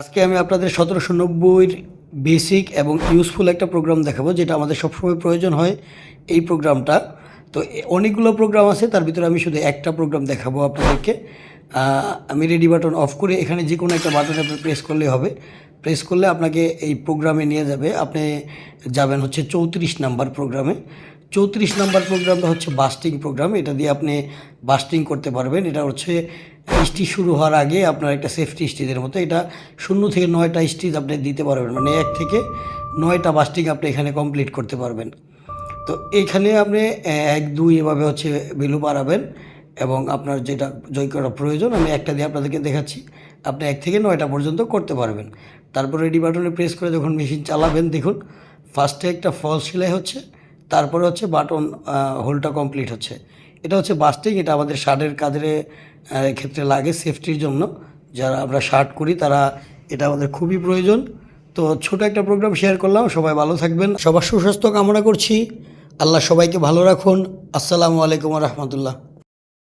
আজকে আমি আপনাদের সতেরোশো নব্বইয়ের বেসিক এবং ইউজফুল একটা প্রোগ্রাম দেখাবো, যেটা আমাদের সবসময় প্রয়োজন হয় এই প্রোগ্রামটা তো অনেকগুলো প্রোগ্রাম আছে, তার ভিতরে আমি শুধু একটা প্রোগ্রাম দেখাবো আপনাদেরকে। আমি রেডি বাটন অফ করে এখানে যে কোনো একটা বাটন আপনি প্রেস করলে হবে। প্রেস করলে আপনাকে এই প্রোগ্রামে নিয়ে যাবে। আপনি যাবেন হচ্ছে চৌত্রিশ নাম্বার প্রোগ্রামে চৌত্রিশ নাম্বার প্রোগ্রামটা হচ্ছে বাস্টিং প্রোগ্রাম এটা দিয়ে আপনি বাস্টিং করতে পারবেন। এটা হচ্ছে স্টিচ শুরু হওয়ার আগে আপনার একটা সেফটি স্টিচের মতো এটা শূন্য থেকে নয়টা স্টিচ আপনি দিতে পারবেন মানে এক থেকে নয়টা বাস্টিং আপনি এখানে কমপ্লিট করতে পারবেন। তো এইখানে আপনি এক দুই এভাবে হচ্ছে ভ্যালু বাড়াবেন এবং আপনার যেটা জয় করা প্রয়োজন আমি একটা দিয়ে আপনাদেরকে দেখাচ্ছি আপনি এক থেকে নয়টা পর্যন্ত করতে পারবেন। তারপর রেডি বাটনে প্রেস করে যখন মেশিন চালাবেন দেখুন ফার্স্টে একটা ফলস সেলাই হচ্ছে তারপরে হচ্ছে বাটন হোলটা কমপ্লিট হচ্ছে। এটা হচ্ছে বাস্টিং এটা আমাদের শার্টের আহ, ক্ষেত্রে লাগে সেফটির জন্য। যারা আমরা শার্ট করি, তারা এটা আমাদের খুবই প্রয়োজন। তো ছোট একটা প্রোগ্রাম শেয়ার করলাম। সবাই ভালো থাকবেন। সবার সুস্বাস্থ্য কামনা করছি। আল্লাহ সবাইকে ভালো রাখুন। আসসালামু আলাইকুম রহমতুল্লাহ।